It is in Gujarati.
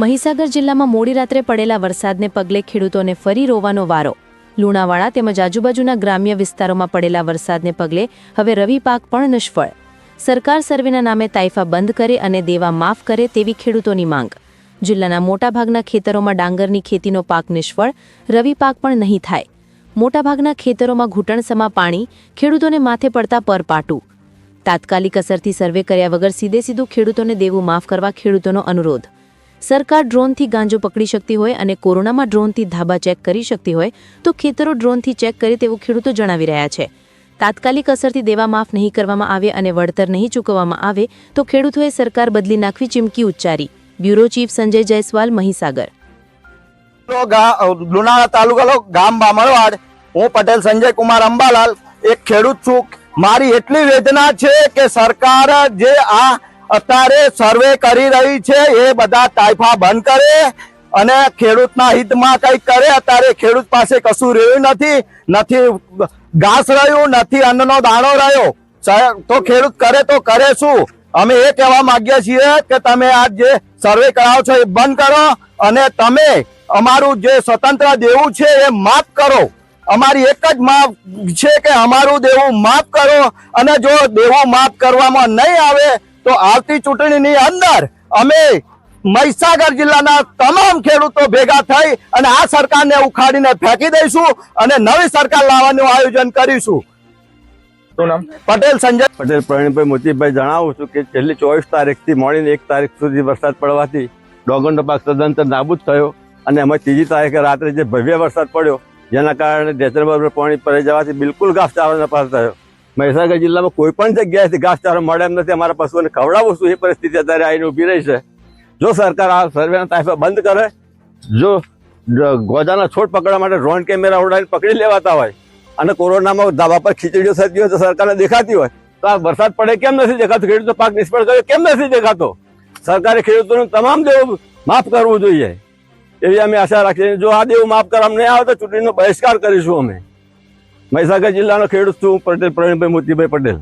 મહીસાગર જિલ્લામાં મોડી રાત્રે પડેલા વરસાદને પગલે ખેડૂતોને ફરી રોવાનો વારો. લુણાવાડા તેમજ આજુબાજુના ગ્રામ્ય વિસ્તારોમાં પડેલા વરસાદને પગલે હવે રવિ પાક પણ નિષ્ફળ. સરકાર સર્વેના નામે તાઇફા બંધ કરે અને દેવા માફ કરે તેવી ખેડૂતોની માંગ. જિલ્લાના મોટાભાગના ખેતરોમાં ડાંગરની ખેતીનો પાક નિષ્ફળ, રવિ પાક પણ નહીં થાય. મોટાભાગના ખેતરોમાં ઘૂંટણસમા પાણી, ખેડૂતોને માથે પડતા પરપાટું. તાત્કાલિક અસરથી સર્વે કર્યા વગર સીધે સીધું ખેડૂતોને દેવું માફ કરવા ખેડૂતોનો અનુરોધ. સરકાર ડ્રોનથી ગાંજો પકડી શકતી હોય અને કોરોનામાં ડ્રોનથી ધાબા ચેક કરી શકતી હોય તો ખેતરો ડ્રોનથી ચેક કરે તેવું ખેડૂતો જણાવી રહ્યા છે. તાત્કાલિક અસરથી દેવા માફ નહીં કરવામાં આવે અને વળતર નહીં ચૂકવવામાં આવે તો ખેડૂતોએ સરકાર બદલી નાખવી ચીમકી ઉચ્ચારી. Bureau chief Sanjay Jaiswal, Mahisagar. Lunawada તાલુકાનો ગામ બામણવાડ. હું પટેલ સંજય કુમાર અંબાલાલ. એક ખેડૂત છું. મારી એટલી વેદના છે કે સરકાર જે આ અત્યારે સર્વે કરી રહી છે, એ બધા તાયફા બંધ કરે અને ખેડૂતના હિતમાં કંઈક કરે, અત્યારે ખેડૂત પાસે કશું રહ્યું નથી નથી ઘાસ રહ્યું, નથી અન્નનો દાણો રહ્યો. તો ખેડૂત કરે તો કરે શું? અમે એ કહેવા માંગીએ છીએ કે તમે આ જે સર્વે કરાવો છો, એ બંધ કરો અને તમે અમારું જે સ્વતંત્ર દેવું છે, એ માફ કરો. અમારી એક જ માફ છે કે અમારું દેવું માફ કરો અને જો દેવું માફ કરવામાં નહીં આવે તો આવતી ચૂંટણીની અંદર અમે મહીસાગર જિલ્લાના તમામ ખેડૂતો ભેગા થઈ અને આ સરકારને ઉખાડીને ફેંકી દઈશું અને નવી સરકાર લાવવાનું આયોજન કરીશું. શું નામ? પટેલ સંજય. પટેલ પ્રવીણભાઈ મોતીભાઈ જણાવું છું કે છેલ્લી ચોવીસ તારીખથી મળીને એક તારીખ સુધી વરસાદ પડવાથી ડોગરનો પાક તદંતર નાબૂદ થયો અને અમે ત્રીજી તારીખે રાત્રે જે ભવ્ય વરસાદ પડ્યો જેના કારણે ડેચરબર પાણી પડી જવાથી બિલકુલ ઘાસ ચાવવાનો પાસ થયો. મહીસાગર જિલ્લામાં કોઈ પણ જગ્યાએથી ઘાસચારો મળે નથી. અમારા પશુઓને ખવડાવવું શું એ પરિસ્થિતિ અત્યારે આવીને ઊભી રહી છે. જો સરકાર આ સર્વેના તાઇફા બંધ કરે, જો ગોજાના છોડ પકડવા માટે ડ્રોન કેમેરા ઉડાવીને પકડી લેવાતા હોય અને કોરોનામાં ધાબા પર ખીચડીઓ થતી હોય તો સરકારને દેખાતી હોય, તો આ વરસાદ પડે કેમ નથી દેખાતો? ખેડૂતો પાક નિષ્ફળ કર્યો કેમ નથી દેખાતો? સરકારે ખેડૂતોનું તમામ દેવું માફ કરવું જોઈએ. એવી અમે આશા રાખીએ. જો આ દેવું માફ કરવામાં નહીં આવે તો ચૂંટણીનો બહિષ્કાર કરીશું અમે. મહીસાગર જિલ્લાનો ખેડૂત છું પટેલ પ્રવીણભાઈ મોતીભાઈ પટેલ.